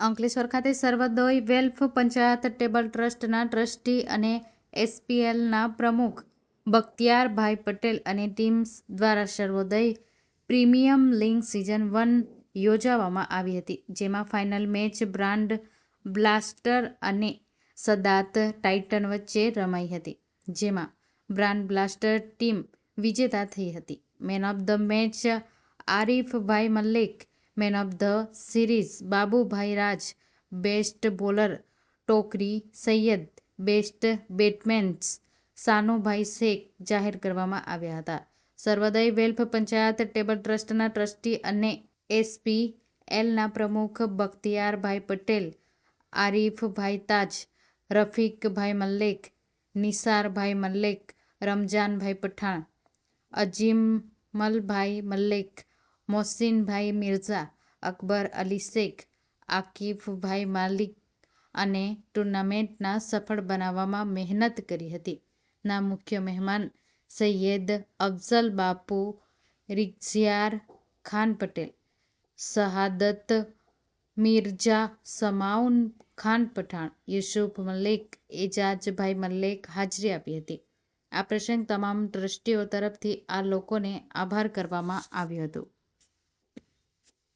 અંકલેશ્વર ખાતે સર્વોદય welfare panchayat table ટ્રસ્ટના trustee અને એસપીએલના પ્રમુખ બખ્તિયારભાઈ પટેલ અને ટીમ્સ દ્વારા Sarvoday premium league season one યોજાવામાં આવી હતી, જેમાં ફાઇનલ મેચ બ્રાન્ડ બ્લાસ્ટર અને સદાત ટાઇટન વચ્ચે રમાઈ હતી, જેમાં બ્રાન્ડ બ્લાસ્ટર ટીમ વિજેતા થઈ હતી. Man of the match Arifbhai Malek man of the series Babubhai Raj best bowler Tokri Sayyed best batsmen Sanubhai Shaikh જાહેર કરવામાં આવ્યા હતા. સર્વોદય વેલ્ફ પંચાયત ટેબલ ટ્રસ્ટના ટ્રસ્ટી અને એસપીએલના પ્રમુખ બખ્તિયારભાઈ પટેલ આરીફભાઈ તાજ રફીકભાઈ મલ્લેક નિસારભાઈ મલ્લેક રમજાનભાઈ પઠાણ અજીમલભાઈ મલેક મોહસીનભાઈ મિર્ઝા, અકબર અલી શેખ, આકીફભાઈ મલિક અને ટુર્નામેન્ટના સફળ બનાવવામાં મહેનત કરી હતી. ના મુખ્ય મહેમાન સૈયદ અફઝલ બાપુ રિક્ઝિયાર ખાન પટેલ, શહાદત મિર્ઝા સમાઉન ખાન પઠાણ, યુસુફ મલેક, એજાજભાઈ મલેક હાજરી આપી હતી. આ પ્રસંગ તમામ ટ્રસ્ટીઓ તરફથી આ લોકોને આભાર કરવામાં આવ્યો હતો.